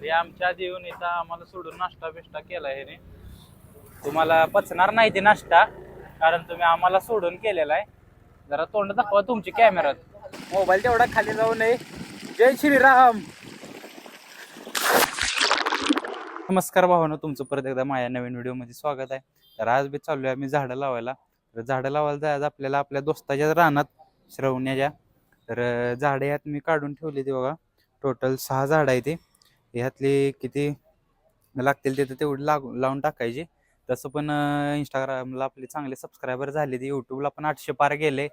तरी आमच्या आधी येऊन इथं आम्हाला सोडून नाश्ता बिष्टा केला ह्याने. तुम्हाला पचणार नाही ते नाश्ता कारण तुम्ही आम्हाला सोडून केलेला आहे. जरा तोंड दाखवा तुमची कॅमेरात. मोबाईल तेवढा खाली जाऊ नये. जय श्रीराम. नमस्कार भावानो तुमचं परत एकदा माझ्या नवीन व्हिडिओमध्ये स्वागत आहे. तर आज बी चालू आहे आम्ही झाडं लावायला. तर झाडं लावायला जायचं आपल्याला आपल्या दोस्ताच्या रानात श्रवण्याच्या. तर झाडे झाडं यात मी काढून ठेवली ती बघा. टोटल सहा झाडं आहे ती. ह्यातली किती लागतील तिथं तेवढी लागू लावून टाकायची. तसं पण इंस्टाग्रामला आपले चांगले सबस्क्रायबर झाले ते यूट्यूबला पण आठशे पार गेले.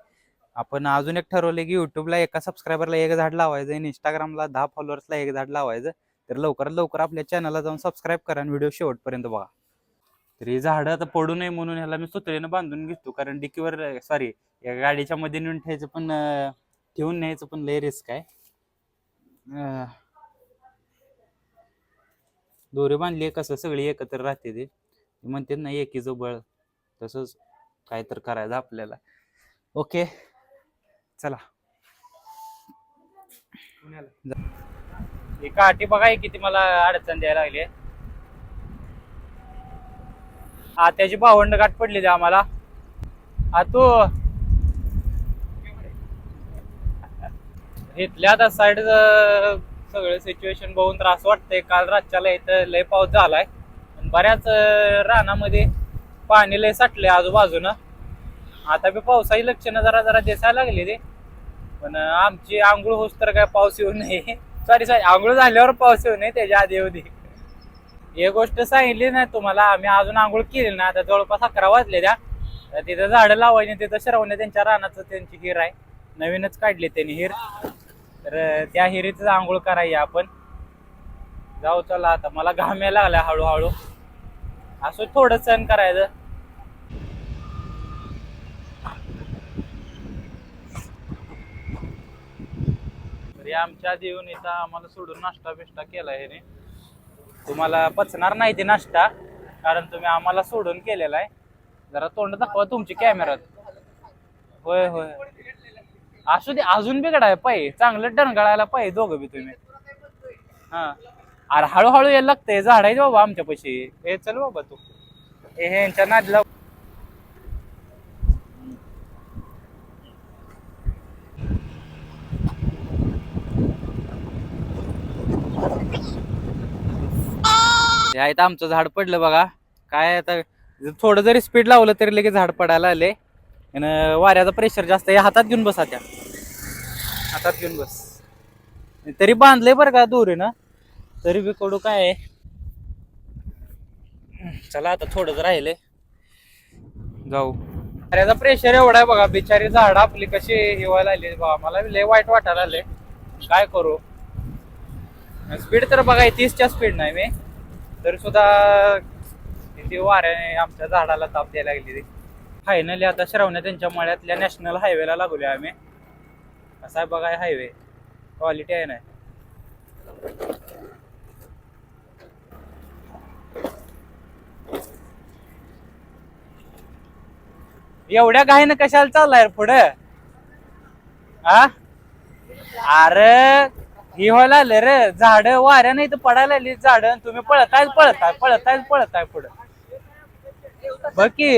आपण अजून एक ठरवले की यूट्यूबला एका सबस्क्रायबरला एक झाड लावायचं आणि इंस्टाग्रामला दहा फॉलोअर्सला एक झाड लावायचं. तर लवकरात लवकर आपल्या चॅनलला जाऊन सबस्क्राईब करा आणि व्हिडिओ शेवटपर्यंत बघा. तर ही झाडं आता पडू नये म्हणून ह्याला मी सुतळीनं बांधून घेतो. कारण डिकीवर सॉरी या गाडीच्या मध्ये नेऊन ठेवायचं पण ठेवून न्यायचं पण लय रिस्क आहे. दोरी बांधली कसं सगळी एकत्र राहते ते. म्हणते ना एकीचं बळ तसंच काय तर करायचं आपल्याला. ओके. चला. एका काठी बघा किती मला अडचण द्यायला लागली हा त्याची भावंड गाठ पडली ती आम्हाला. हा तू इथल्या आता साईड सगळं सिच्युएशन बघून त्रास वाटतंय. काल रातच्याला इथं लय पाऊस झालाय. पण बऱ्याच रानामध्ये पाणी लय साठले आजूबाजूनं. आता बी पावसाची लक्षणं जरा जरा दिसायला लागली ते. पण आमची आंघोळ होस तर काय पाऊस येऊ नये. सॉरी सॉरी आंघोळ झाल्यावर पाऊस येऊ नये त्याच्या आधी येऊ दे हे गोष्ट सांगितली नाही तुम्हाला आम्ही अजून आंघोळ केली ना आता जवळपास अकरा वाजले त्या. तिथं झाडं लावायची तिथं श्रवणे त्यांच्या रानाचं त्यांची हिर आहे. नवीनच काढली त्यांनी हिर. तर त्या हिरीच आंघोळ करायची आपण. जाऊ चला आता. मला घाम यायला लागला हळूहळू. असं थोडं सण करायचं. आमच्या देऊन इथं आम्हाला सोडून नाश्ता बिष्टा केला ह्याने तुम्हाला पचणार नाही ते नाश्ता कारण तुम्ही आम्हाला सोडून केलेला आहे. जरा तोंड दाखवा तुमची कॅमेरात होय होय. असू दे अजून बिघडाय पाहिजे चांगलं डणगळायला पाहिजे दोघं बी तुम्ही. हा. अरे हळूहळू यायला लागतंय झाडायचं बाबा आमच्या पैसे हे चल बाबा तू. हे यांच्या नादला आमचं झाड पडलं बघा. काय आता थोडं जरी स्पीड लावलं तरी लगेच झाड पडायला आले. आणि वाऱ्याचा प्रेशर जास्त आहे हातात घेऊन बस आता हातात घेऊन बस. तरी बांधलंय बरं का दोरीनं. तरी बी कडू काय आहे? चला आता थोडंच राहिले जाऊ. वाऱ्याचा प्रेशर एवढा आहे बघा बिचारी झाड आपली कशी हिवायला आली बघा मला लय वाईट वाटायला आले काय करू? स्पीड तर बघा तीसच्या स्पीड नाही मी. तरी सुद्धा किती वाऱ्याने आमच्या झाडाला ताप द्यायला लागली ती. फायनली आता श्रवण्या त्यांच्या मळ्यातल्या नॅशनल हायवेला लागलोय आम्ही. असा आहे बघा हायवे क्वालिटी आहे ना? एवढ्या घाईनं कशाला चाललाय पुढं? हा अरे हि व्हायला आलं रे. झाड वाऱ्या नाही तर पडायला आली झाड. तुम्ही पळताय पळताय पळताय पळताय पुढं. बघ की.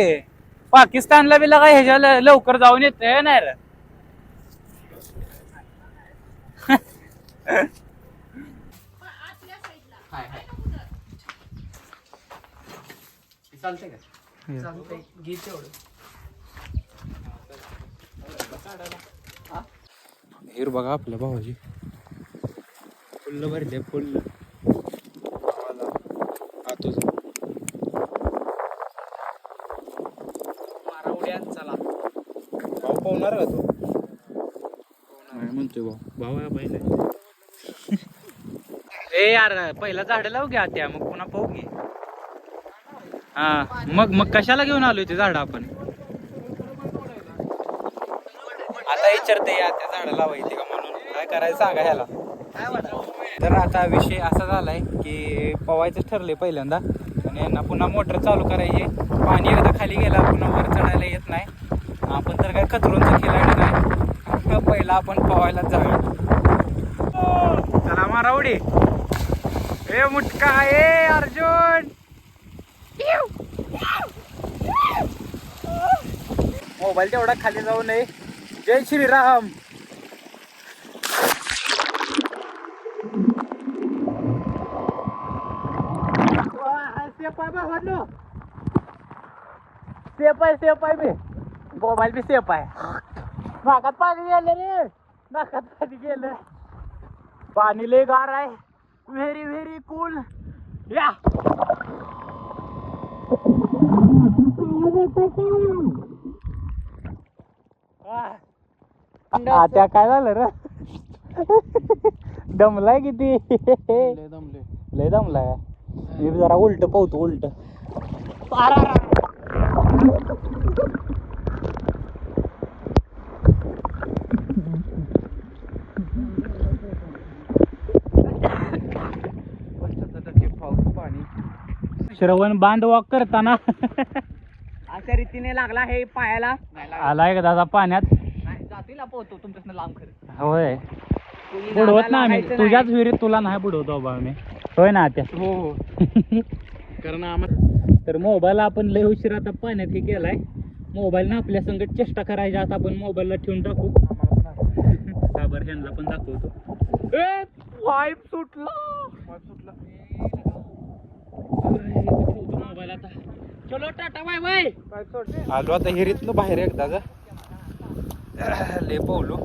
पाकिस्तानला बी लगा ह्याच्या ल- लवकर जाऊन येते नाही रे. चालतंय का चालतंय घे तेवढं बघा आपल्या भावाजी फुल्ल भरले फुल्ल मारा उड्या चला भाऊ पाहणार का तू म्हणतोय भाऊ भाऊ आहे पहिले. ए यार पहिला झाड लावू घ्या त्या मग पुन्हा पाहू घे हा मग मग कशाला घेऊन आलोय ते झाड आपण? आता विचारते या त्या झाड लावायचे का म्हणून. काय करायचं सांगा ह्याला. तर आता विषय असा झालाय की पवायचं ठरले पहिल्यांदा. आणि यांना पुन्हा मोटर चालू करायची पाणी एकदा खाली गेला पुन्हा वर चढायला येत नाही. आपण तर काय कचरूनचा खिलाडी नाही. पहिला आपण पवायला जाऊया. चला मारावडी ए मुटका ए अर्जुन. मोबाईल तेवढा खाली जाऊ नये. जय श्रीराम. सेफ आहे सेफ आहे सेफ आहे मी. मोबाईल बी सेफ आहे. नाकात पाणी गेलं रे. नाकात पाणी गेलं. पाणी लय गार आहे. व्हेरी व्हेरी कूल या. आता काय झालं रे? दमलाय किती? लय दमलाय. मी जरा उलट पाहतो उलट. श्रवण बांध वॉक करताना. अशा रीतीने लागला हे पायाला. आलाय का दादा पाण्यात? जातीला पोहतो लांब खरं. होय. बुडवत ना आम्ही. तुझ्याच विहिरीत तुला नाही बुडवतो बाबा मी होय ना त्या हो हो. कारण आम्हाला तर मोबाईल आपण लय उशीर आता पाण्यात हे केलाय. मोबाईल ना आपल्या संगत चेष्टा करायच्या आता आपण मोबाईलला ठेवून टाकू. का बरं ह्यांना पण दाखवतो. ए वाईप सुटला. आता चलो टाटा बाय बाय आलो आता हिरीतनं बाहेर एकदा ग. ले पावलो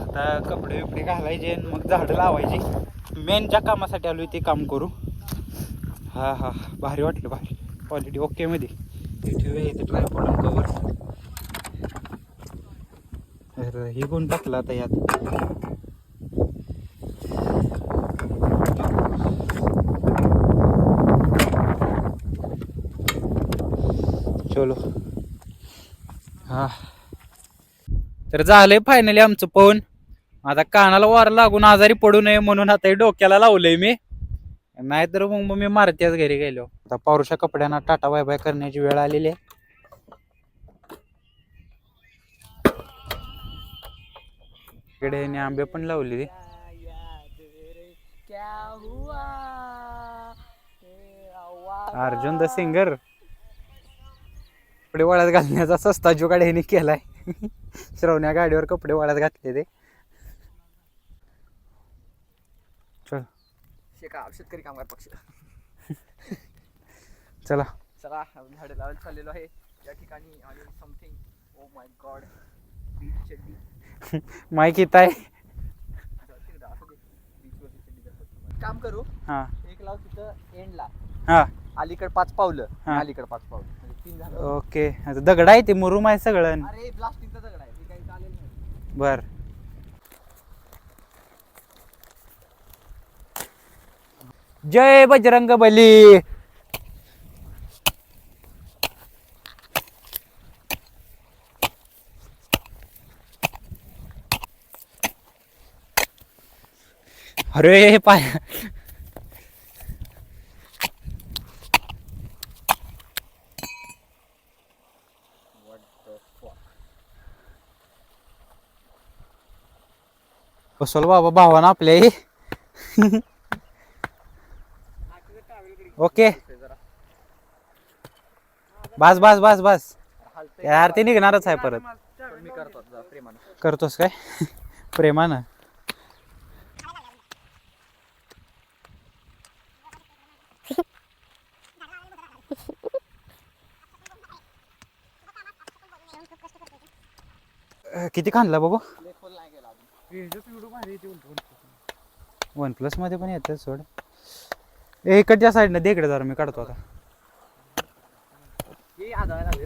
आता कपडे बिपडे घालायचे आणि मग झाडं लावायची. मेन ज्या कामासाठी आलो ते काम करू. हा हा भारी वाटलं भारी. क्वालिटी ओके मध्ये. ठेवूया इथे ट्रायपॉड कवर हे कोण टाकलं आता यात? चलो हा. तर झालंय फायनली आमचं पाहून आता कानाला वार लागून आजारी पडू नये म्हणून आता हे डोक्याला लावलंय मी. नाहीतर मग मी मारत्याच घरी गेलो. आता पावरुषा कपड्यांना टाटा बाय बाय करण्याची वेळ आलेली आहे. इकडे आंबे पण लावले अर्जुन द सिंगर. कपडे वाळत घालण्याचा सस्ता जुगाड ह्याने केलाय. श्रवण्या गाडीवर कपडे वाळत घातले ते. चल. शेका शेतकरी कामगार पक्ष. चला. चला झाडे लावायला चाललेलो आहे. या ठिकाणी आणि something oh my God mike येत आहे. काम करू. हा. एक लाव तिथं एंडला हा. अलीकड पाच पावलं. हा. अलीकड पाच पावलं. ओके. आता दगड आहे ते मुरुम आहे सगळं. अरे प्लास्टिकचा दगड आहे. ते काही चालेल नाही. बर. जय बजरंग बली. अरे पाय बसवलं बाबा भावानं आपल्या ओके. बस बस बस बस. यार ते निघणारच आहे परत. करतोस काय? प्रेमानं. किती खांदला बाबू? वन प्लसमध्ये पण येतात सोड. ए इकडच्या साईडनं दे इकडे जरा मी काढतो आता.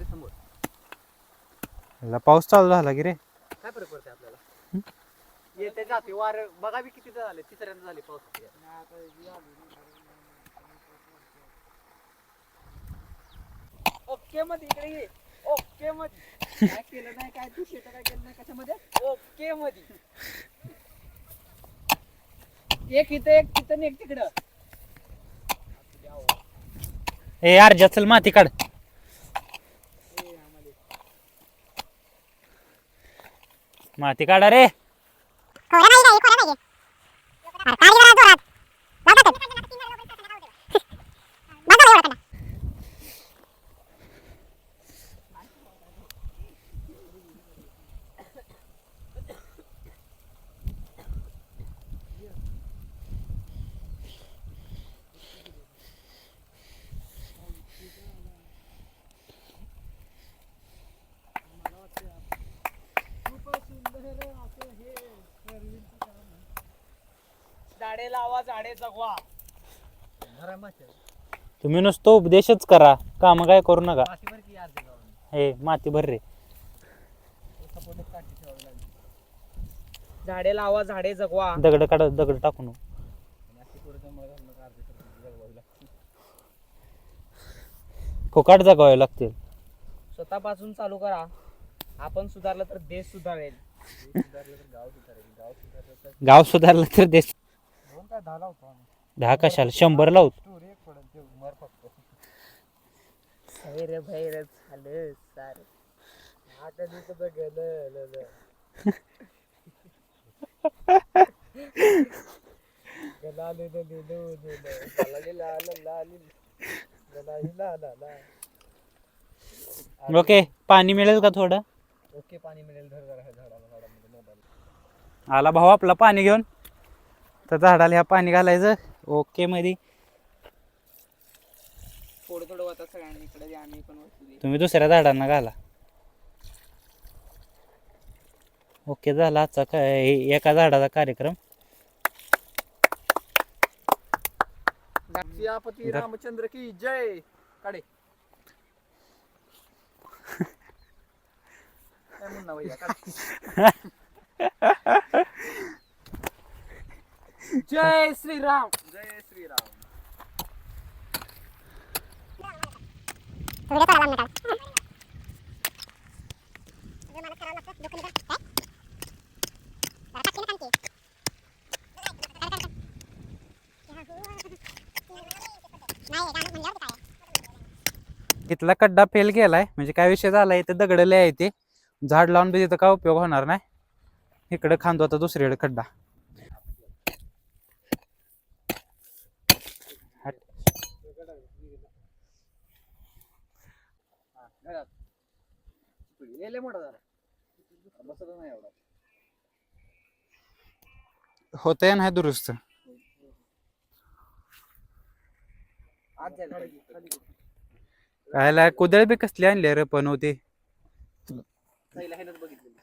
समोर. ह्याला पाऊस चालू झाला की रे. काय फरक पडते आपल्याला? येते जाते वार बघा बी किती झाले तिसऱ्यांदा झाले पाऊस. ओके मध्ये इकडे ये. ओके मध्ये. काय केलं नाही काय तू शेत काय केलं नाही कशामध्ये? ओके मध्ये. एक इथं एक तिथं आणि एक तिकडं. ए यार जसल माती काढ. माती काढा रे. नाही नाही अरे काढी जरा जोरात लाव टाकत झाडे लावा झाडे जगवा. तुम्ही नुसतं उपदेशच करा. काम काय करू नका. हे माती भर रे. झाडे लावा झाडे जगवा. दगड काढ दगड टाकून. फुकाट जगावे लागतील. स्वतःपासून चालू करा. आपण सुधारलं तर देश सुधारेल. गाव सुधारलं तर देश दहा कशाला? शंभर लावत भैर भैर झालं सार. आता गेलं? ओके पाणी मिळेल का थोडं? ओके पाणी मिळेल. धर जरा ह्या झाडाला झाडामध्ये मोबाईल. आला भाऊ आपला पाणी घेऊन. तर झाडाला ह्या पाणी घालायचं. ओके मध्ये थोडं थोडं होतं सगळ्यांनी इकडे आम्ही पण वस्तू तुम्ही दुसऱ्या झाडांना घाला. ओके झाला आजचा काय एका झाडाचा कार्यक्रम. सियापती. रामचंद्र की जय. काढे. काय म्हणणं भैया? काढ. जय श्रीराम. जय श्रीराम तिथला खड्डा फेल गेलाय म्हणजे काय विषय झालाय ते दगड लय आहे ते. झाड लावून बी तिथं काय उपयोग होणार नाही. इकडे खांदो आता दुसरीकडे खड्डा. लय मोठा बसत नाही एवढा. होतंय नाही दुरुस्त. कायला कुदळ बी कसली आणली रे पण होती. पहिला ह्यानंच बघितलेलं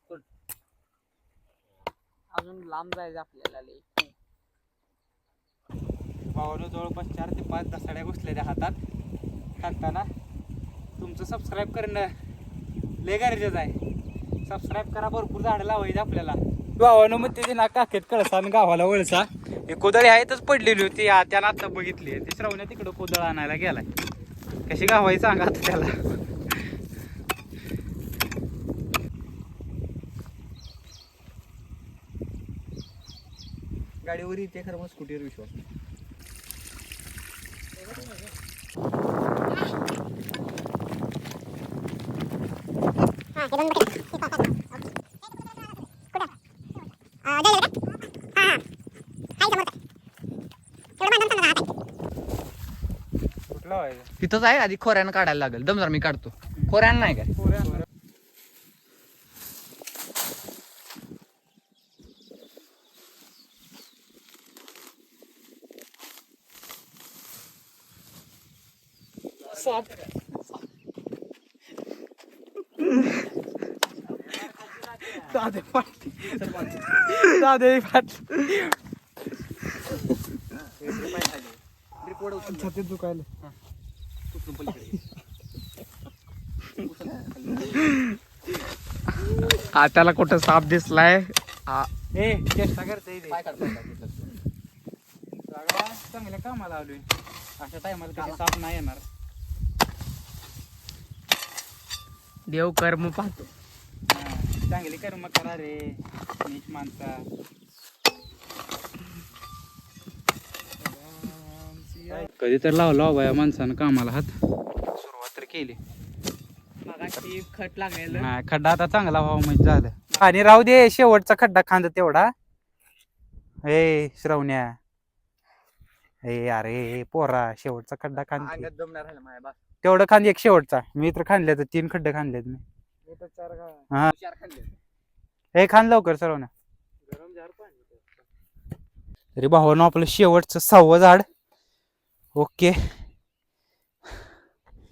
सोड. अजून लांब जायचं आपल्याला भावानं जवळपास चार ते पाच दसाड्या घुसलेल्या हातात. टाकताना तुमचं सबस्क्राईब करणं लय गरजेचं आहे. सबस्क्राईब करा भरपूर झाडं लावायची आपल्याला. भावानं मग ते ना काकेत कळसा आणि गावाला वळसा. हे कोदळी आहेतच पडलेली होती त्याला त्यानं आता बघितली. ते श्रवण्या तिकडं कोदळ आणायला गेलाय. कशी गावाय सांगा आता त्याला. गाडीवर येते खरं मग स्कूटीवर विश्वास. तिथंच आहे आधी खोऱ्यानं काढायला लागेल. दम मी काढतो. खोऱ्यानं नाही काय? दादे फाट दादे फाट छातीत दुखायला. त्याला कुठं साप दिसलाय? ए चेष्टा करते चांगल्या कामाला आलोय. अशा टायमाला कधी साप नाही येणार. देव कर्म पाहतो. हा, चांगली कर्म करा रे नीच माणसा. कधी तर लावला बाया माणसानं कामाला हात. सुरुवात तर केली. मगाशी खत लागलेलं. हा खड्डा आता चांगला व्हावा म्हणजे झालं. आणि राहू दे शेवटचा खड्डा खांद तेवढा. ए श्रवण्या. ए अरे पोरा शेवटचा खड्डा खांद. अंगात माझ्या बस तेवढं खांद एक शेवटचा. मी तर खांदले तर तीन खड्डे खांदलेत मी. हा. हे खांद लवकर पाणी तरी भावानं आपलं शेवटचं सहावं झाड. ओके.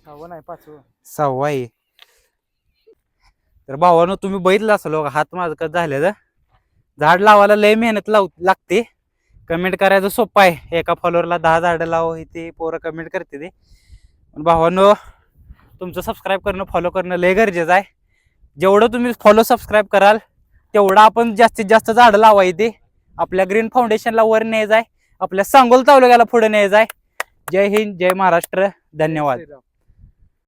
सहावं नाही पाचवं. सहावा आहे. तर भावानं तुम्ही बघितलं असेल हात माझं कसं झालेलं. झाड लावायला लय मेहनत लाव लागते. कमेंट करायचं सोपं आहे. एका फॉलोअरला दहा झाडं लाव हे ते पोरं कमेंट करते ते. पण भावांनो तुमचं सबस्क्राईब करणं फॉलो करणं लय गरजेचं आहे. जेवढं तुम्ही फॉलो सबस्क्राईब कराल तेवढं आपण जास्तीत जास्त झाडं लावायचे आपल्या ग्रीन फाउंडेशनला वर न्यायचं आहे आपल्या सांगोल तालुक्याला पुढे न्यायचं आहे जय हिंद जय महाराष्ट्र. धन्यवाद.